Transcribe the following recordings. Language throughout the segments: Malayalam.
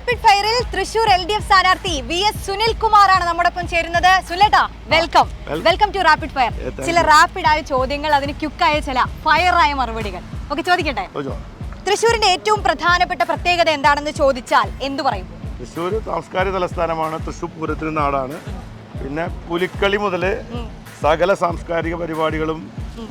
റാപ്പിഡ് ഫയറിൽ തൃശൂർ എൽ ഡി എഫ് സ്ഥാനാർത്ഥി വി എസ് സുനിൽ കുമാറാണ് നമ്മോടൊപ്പം ചേരുന്നത്. സുനിലേട്ടാ welcome welcome to rapid fire ചില റാപ്പിഡ് ആയ ചോദ്യങ്ങൾ അതിന് ക്യുക്കായ ചില ഫയറായ മറുപടികൾ. ഓക്കെ ചോദിക്കട്ടെ. തൃശൂരിന്റെ ഏറ്റവും പ്രധാനപ്പെട്ട പ്രത്യേകത എന്താണെന്ന് ചോദിച്ചാൽ എന്തു പറയും? തൃശ്ശൂർ സാംസ്കാരിക തലസ്ഥാനമാണ് തൃശ്ശൂർ പൂരത്തിന് നാടാണ്. പിന്നെ പുലിക്കളി മുതൽ സകല സാംസ്കാരിക പരിപാടികളും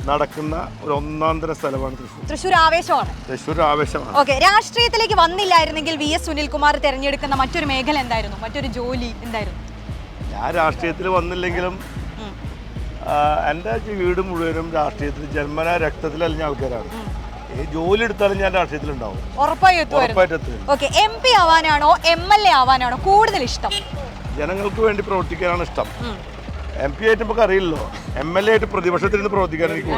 നടക്കുന്ന ഒരു ഒന്നാന്തര സ്ഥലമാണ് തൃശ്ശൂർ. തൃശ്ശൂർ ആവേശമാണ്. തൃശ്ശൂർ ആവേശമാണ്. ഓക്കെ രാഷ്ട്രീയത്തിലേക്ക് വന്നില്ലായിരുന്നെങ്കിൽ വി എസ് സുനിൽകുമാർ തിരഞ്ഞെടുക്കുന്ന മറ്റൊരു മേഖല എന്തായിരുന്നു? മറ്റൊരു ജോലി എന്തായിരുന്നു? ഞാൻ രാഷ്ട്രീയത്തിൽ വന്നില്ലെങ്കിലും എന്റെ വീട് മുഴുവനും രാഷ്ട്രീയത്തിൽ ജന്മന രക്തത്തിലലിഞ്ഞ ആൾക്കാരാണ്. ഈ ജോലി എടുത്താലും ഞാൻ രാഷ്ട്രീയത്തിൽ ഉണ്ടാവും ഉറപ്പായിട്ട് എം പി ആവാനാണോ എം എൽ എ ആവാനാണോ കൂടുതൽ ഇഷ്ടം? ജനങ്ങൾക്ക് വേണ്ടി പ്രവർത്തിക്കാനാണ് ഇഷ്ടം. എം പി ആയിട്ട് നമുക്ക് അറിയില്ലല്ലോ. എം എൽ എ ആയിട്ട് പ്രതിപക്ഷത്തിൽ നിന്ന് പ്രവർത്തിക്കാൻ എനിക്ക്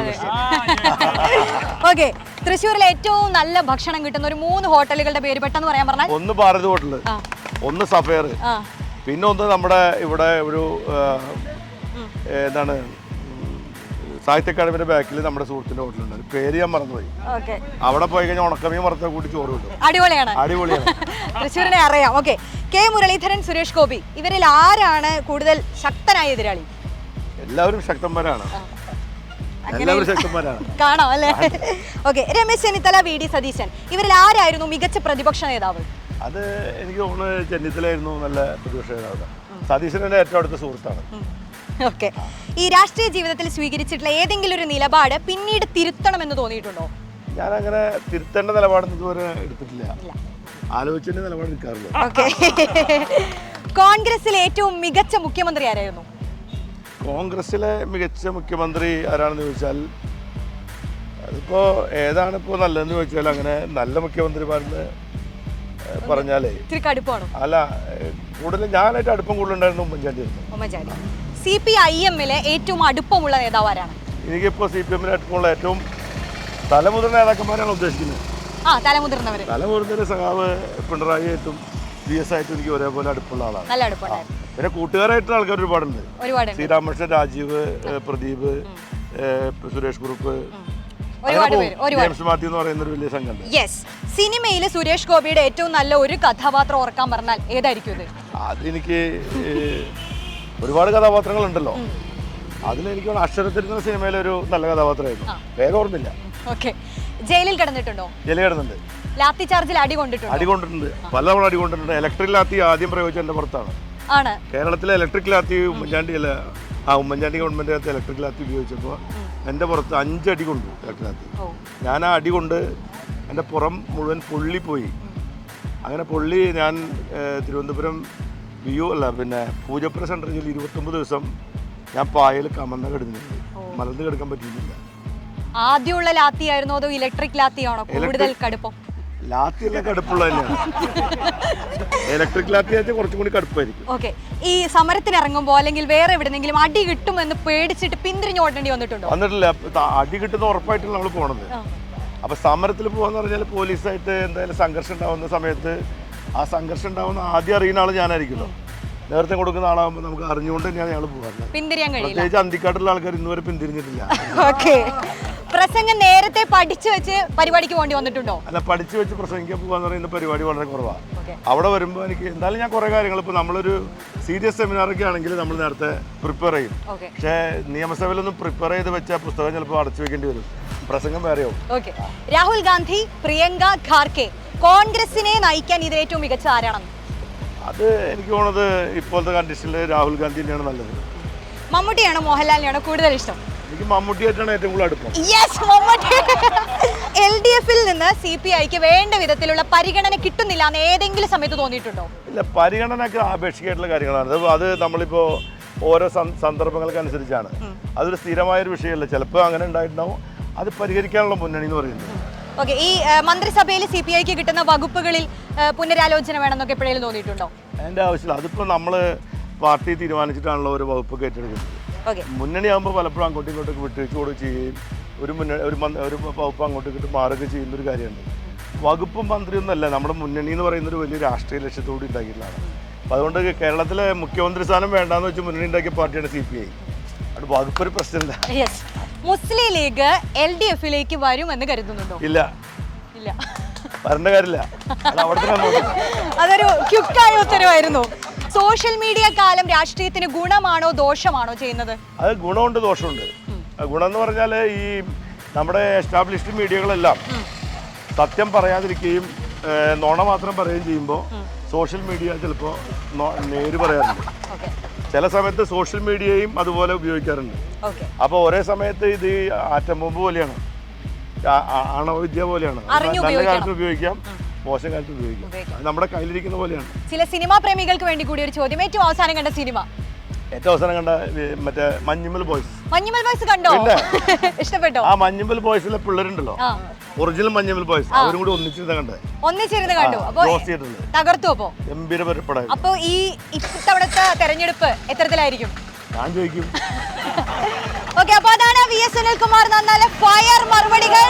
ഓക്കെ തൃശ്ശൂരിൽ ഏറ്റവും നല്ല ഭക്ഷണം കിട്ടുന്ന ഒരു മൂന്ന് ഹോട്ടലുകളുടെ പേര് പെട്ടെന്ന് പറയാൻ പറഞ്ഞാൽ? ഒന്ന് ഭാരത് ഹോട്ടൽ ഒന്ന് സഫയർ പിന്നെ ഒന്ന് നമ്മുടെ ഇവിടെ ഒരു എന്താണ് സാഹിത്യ അക്കാദമിയുടെ ബാക്കിൽ നമ്മുടെ സുഹൃത്തിന്റെ ഹോട്ടലുണ്ട്. പേര് ഞാൻ മറന്നുപോയി. ഓക്കെ അവിടെ പോയി കഴിഞ്ഞാൽ ഉണക്കമീൻ വറുത്ത കൂട്ടി ചോറ് കിട്ടും. അടിപൊളിയാണ്. അടിപൊളിയാണ്. തൃശ്ശൂരിനെ അറിയാം. ഓക്കെ കെ മുരളീധരൻ സുരേഷ് ഗോപി ഇവരിൽ ആരാണ് കൂടുതൽ ശക്തനായ എതിരാളി? എല്ലാവരും ശക്തന്മാരാണ്. കാണാം അല്ലേ? Okay Ramesh Chennithala V D Satheesan. ഇവരിൽ ആരായിരുന്നു മികച്ച പ്രതിപക്ഷ നേതാവ്? അത് എനിക്ക് തോന്നുന്നത് ചെന്നിത്തലായിരുന്നു നല്ല പ്രതിപക്ഷ നേതാവ്. എന്റെ ഏറ്റവും അടുത്ത സുഹൃത്താണ്. ഓക്കെ. ഈ രാഷ്ട്രീയ ജീവിതത്തിൽ സ്വീകരിച്ചിട്ടുള്ള ഏതെങ്കിലും ഒരു നിലപാട് പിന്നീട് തിരുത്തണമെന്ന് തോന്നിയിട്ടുണ്ടോ? ഞാൻ അങ്ങനെ തിരുത്തേണ്ട നിലപാടൊന്നും ഇതുവരെ എടുത്തിട്ടില്ല. ഇല്ല ആലോചിച്ചതിന്റെ നിലപാട് എടുക്കാറില്ല. ഓക്കെ. കോൺഗ്രസിലെ ഏറ്റവും മികച്ച മുഖ്യമന്ത്രി ആരായിരുന്നു? കോൺഗ്രസിലെ മികച്ച മുഖ്യമന്ത്രി ആരാണെന്ന് ചോദിച്ചാൽ അതിപ്പോ ഏതാണ് ഇപ്പോൾ നല്ലതെന്ന് ചോദിച്ചാൽ അങ്ങനെ നല്ല മുഖ്യമന്ത്രിമാരെന്ന് പറഞ്ഞാലേ. ഇത്തിരി കടുപ്പാണോ? അല്ല കൂടുതലും കൂടുതൽ ഞാനായിട്ട് അടുപ്പം കൂടുതലുണ്ടായിരുന്നു Oommen Chandy Oommen Chandy. C P I എമ്മിലെ ഏറ്റവും അടുപ്പമുള്ള നേതാവ് ആരാണ്? എനിക്കിപ്പോൾ സി പി എമ്മിന് അടുപ്പമുള്ള ഏറ്റവും തലമുതിർന്ന നേതാക്കന്മാരാണ് ഉദ്ദേശിക്കുന്നത്. ആ തലമുതിർന്നവര്. തലമുതിർന്ന സഖാവ് പിണറായി ആയിട്ടും പി എസ് ആയിട്ടും എനിക്ക് ഒരേപോലെ അടുപ്പുള്ള ആളാണ്. നല്ല പിന്നെ കൂട്ടുകാരായിട്ടുള്ള ആൾക്കാർ ഒരുപാടുണ്ട്. ഒരുപാട് ശ്രീരാമകൃഷ്ണൻ രാജീവ് പ്രദീപ് സുരേഷ് കുറുപ്പ്. ഒരുപാട് പേര് എന്ന് പറയുന്ന ഒരു വലിയ സംഘം യെസ് സിനിമയിൽ സുരേഷ് ഗോപിയുടെ ഏറ്റവും നല്ല ഒരു കഥാപാത്രം ഓർക്കാൻ പറഞ്ഞാൽ ഏതായിരിക്കും ഇത്? അതെനിക്ക് ഒരുപാട് ഒരുപാട് കഥാപാത്രങ്ങളുണ്ടല്ലോ. അതിലെനിക്ക് അക്ഷരത്തിരുന്ന സിനിമയിലെ ഒരു നല്ല കഥാപാത്രമായിരുന്നു. വേഗം ഓർമ്മില്ല ഓക്കെ ജയിലിൽ കിടന്നിട്ടുണ്ടോ? ജയിലിൽ കിടന്നുണ്ട് ലാത്തി ചാർജിൽ അടി കൊണ്ടിട്ടുണ്ട്? അടി കൊണ്ടിട്ടുണ്ട്. പല തവണ അടി കൊണ്ടിട്ടുണ്ട്. ഇലക്ട്രിക് ലാത്തി ആദ്യം പ്രയോഗിച്ച എന്റെ പുറത്താണ്. ആണ്. കേരളത്തിലെ ഇലക്ട്രിക് ലാത്തി ഉമ്മൻചാണ്ടി അല്ല ആ ഉമ്മൻചാണ്ടി ഗവൺമെന്റ് ഇലക്ട്രിക് ലാത്തി ഉപയോഗിച്ചപ്പോൾ എന്റെ പുറത്ത് അഞ്ചടി കൊണ്ടു ഇലക്ട്രിക് ലാത്തി. ഞാൻ ആ അടി കൊണ്ട് എന്റെ പുറം മുഴുവൻ പൊള്ളിപ്പോയി അങ്ങനെ പൊള്ളി ഞാൻ തിരുവനന്തപുരം വി യു അല്ല പിന്നെ പൂജപ്പുര സെൻട്രൽ ജയിലിൽ ഇരുപത്തൊമ്പത് ദിവസം ഞാൻ പായൽ കമന്ന കിടന്നിട്ടുണ്ട് മലർന്ന് കിടക്കാൻ പറ്റിയില്ല ആദ്യമുള്ള ലാത്തി ആയിരുന്നു അതോ ഇലക്ട്രിക് ലാത്തിയാണോ കൂടുതൽ കടുപ്പം? ഇലക്ട്രിക് ലാത്തി വെച്ചാൽ കുറച്ചും കൂടി കടുപ്പായിരിക്കും. ഓക്കെ. ഈ സമരത്തിന് ഇറങ്ങുമ്പോൾ അല്ലെങ്കിൽ വേറെ എവിടെന്നെങ്കിലും അടി കിട്ടുമെന്ന് പേടിച്ചിട്ട് പിന്തിരിഞ്ഞോടേണ്ടി വന്നിട്ടുണ്ടോ? വന്നിട്ടില്ല. അടി കിട്ടുന്ന ഉറപ്പായിട്ടാണ് നമ്മൾ പോണത്. അപ്പൊ സമരത്തിൽ പോകാന്ന് പറഞ്ഞാൽ പോലീസായിട്ട് എന്തായാലും സംഘർഷം ഉണ്ടാവുന്ന സമയത്ത് ആ സംഘർഷം ഉണ്ടാവുന്ന ആദ്യം അറിയുന്ന ആൾ ഞാനായിരിക്കുമല്ലോ. നേരത്തെ കൊടുക്കുന്ന ആളാകുമ്പോൾ നമുക്ക് അറിഞ്ഞുകൊണ്ട് തന്നെയാണ് ഞങ്ങൾ പോകാറുള്ളത് പ്രത്യേകിച്ച് അന്തിക്കാട്ടുള്ള ആൾക്കാർ ഇന്നുവരെ പിന്തിരിഞ്ഞിട്ടില്ല. ഓക്കെ. പ്രസംഗം നേരത്തെ പഠിച്ചു വെച്ച് പരിപാടിക്ക് വേണ്ടി വന്നിട്ടുണ്ടോ? അല്ല പഠിച്ചു വെച്ച് പ്രസംഗിക്കാൻ പോകാന്ന് പറയുന്ന പരിപാടി വളരെ കുറവാ. അവിടെ വരുമ്പോൾ എനിക്ക് എന്തായാലും ഞാൻ കുറേ കാര്യങ്ങൾ ഇപ്പോൾ നമ്മളൊരു സീരിയസ് സെമിനാറൊക്കെ ആണെങ്കിൽ നമ്മൾ നേരത്തെ പ്രിപ്പയർ ചെയ്യും. പക്ഷേ നിയമസഭയിലൊന്നും പ്രിപ്പയർ ചെയ്ത് വെച്ച പുസ്തകം ചിലപ്പോൾ അടച്ചു വെക്കേണ്ടി വരും. പ്രസംഗം വേറെയാവും. ഓക്കെ. രാഹുൽ ഗാന്ധി പ്രിയങ്ക ഖാർക്കെ കോൺഗ്രസിനെ നയിക്കാൻ ഇതിൽ ഏറ്റവും മികച്ച ആരാണെന്ന്? അത് എനിക്ക് തോന്നുന്നത് ഇപ്പോഴത്തെ കണ്ടീഷനിൽ രാഹുൽ ഗാന്ധി തന്നെയാണ് നല്ലത്. മമ്മൂട്ടിയാണോ മോഹൻലാലിനെയാണോ കൂടുതൽ ഇഷ്ടം? എനിക്ക് മമ്മൂട്ടിയായിട്ടാണ് ഏറ്റവും കൂടുതൽ അടുപ്പം. യെസ് മമ്മൂട്ടി. എൽ ഡി എഫിൽ നിന്ന് സി പി ഐക്ക് വേണ്ട വിധത്തിലുള്ള പരിഗണന കിട്ടുന്നില്ല എന്ന് ഏതെങ്കിലും സമയത്ത് തോന്നിയിട്ടുണ്ടോ? ഇല്ല പരിഗണനയൊക്കെ ആപേക്ഷികമായിട്ടുള്ള കാര്യങ്ങളാണ്. അത് അത് നമ്മളിപ്പോൾ ഓരോ സന്ദർഭങ്ങൾക്കനുസരിച്ചാണ്. അതൊരു സ്ഥിരമായൊരു വിഷയമല്ല. ചിലപ്പോൾ അങ്ങനെ ഉണ്ടായിട്ടുണ്ടാവും. അത് പരിഹരിക്കാനുള്ള മുന്നണി എന്ന് പറയുന്നത്. ഓക്കെ ഈ മന്ത്രിസഭയിൽ സി പി ഐക്ക് കിട്ടുന്ന വകുപ്പുകളിൽ പുനരാലോചന വേണമെന്നൊക്കെ എപ്പോഴെങ്കിലും തോന്നിയിട്ടുണ്ടോ? എന്റെ ആവശ്യമില്ല. അതിപ്പോൾ നമ്മൾ പാർട്ടി തീരുമാനിച്ചിട്ടാണല്ലോ ഒരു വകുപ്പ് ഏറ്റെടുക്കുന്നത്. മുന്നണിയാകുമ്പോൾ പലപ്പോഴും അങ്ങോട്ടും ഇങ്ങോട്ടും വിട്ടുവീഴ്ച കൊടുക്കുകയും ഒരു മുന്നണി ഒരു ഒരു വകുപ്പ് അങ്ങോട്ടും ഇങ്ങോട്ടും മാറുകയും ചെയ്യുന്ന ഒരു കാര്യമുണ്ട്. വകുപ്പും മന്ത്രിയൊന്നുമല്ല നമ്മുടെ മുന്നണി എന്ന് പറയുന്ന ഒരു വലിയ രാഷ്ട്രീയ ലക്ഷ്യത്തോടെ ഉണ്ടാക്കിയിട്ടുള്ളതാണ് അപ്പോൾ അതുകൊണ്ട് കേരളത്തിലെ മുഖ്യമന്ത്രി സ്ഥാനം വേണ്ടാന്ന് വെച്ച് മുന്നണി ഉണ്ടാക്കിയ പാർട്ടിയാണ് സി പി ഐ അത് വകുപ്പ് ഒരു പ്രശ്നമില്ല മുസ്ലിം ലീഗ് എൽ ഡി എഫിലേക്ക് വരുമെന്ന് കരുതുന്നുണ്ടോ? ഇല്ല. ഇല്ല. വരേണ്ട കാര്യമില്ല. അതൊരു ക്യുക്കായ ഉത്തരവായിരുന്നു. സോഷ്യൽ മീഡിയ കാലം രാഷ്ട്രീയത്തിന് ഗുണമാണോ ദോഷമാണോ ചെയ്യുന്നത്? അത് ഗുണമുണ്ട് ദോഷമുണ്ട്. ഗുണം എന്ന് പറഞ്ഞാൽ ഈ നമ്മുടെ എസ്റ്റാബ്ലിഷ്ഡ് മീഡിയകളെല്ലാം സത്യം പറയാതിരിക്കുകയും നോണ മാത്രം പറയുകയും ചെയ്യുമ്പോൾ സോഷ്യൽ മീഡിയ ചിലപ്പോൾ നേര് പറയാറുണ്ട്. ചില സമയത്ത് സോഷ്യൽ മീഡിയയും അതുപോലെ ഉപയോഗിക്കാറുണ്ട്. അപ്പോൾ ഒരേ സമയത്ത് ഇത് ആറ്റം ബോംബ് പോലെയാണ്. ആ- ആ- ആണവവിദ്യ പോലെയാണ്. നല്ല. കാലത്ത് ഉപയോഗിക്കാം. മോശം കാലത്ത് ഉപയോഗിക്കും. നമ്മുടെ കയ്യിലിരിക്കുന്ന പോലെയാണ്. ചില സിനിമാ പ്രേമികൾക്ക് വേണ്ടി കൂടി ഒരു ചോദ്യം. ഏറ്റവും അവസാനം കണ്ട സിനിമ? ഏറ്റവും അവസാനം കണ്ട മറ്റേ മഞ്ഞുമൽ ബോയ്സ്. മഞ്ഞുമൽ ബോയ്സ് കണ്ടോ. ഇഷ്ടപ്പെട്ടോ? ആ മഞ്ഞുമൽ ബോയ്സിലെ പിള്ളേരുണ്ടല്ലോ. Original Manjummel boys. അവരും കൂടി ഒന്നിച്ചിരുന്ന കണ്ടത് ഒന്നിച്ചിരുന്ന് കണ്ടു. തകർത്തു അപ്പോ? ഗംഭീര പരപ്പടായിരുന്നു അപ്പൊ ഈ ഇത്തവണത്തെ തെരഞ്ഞെടുപ്പ് എത്തരത്തിലായിരിക്കും ഞാൻ ചോദിക്കും. ഓക്കെ അപ്പൊ അതാണ് വി എസ് സുനിൽകുമാർ നന്നാലെ ഫയർ മറുപടികൾ.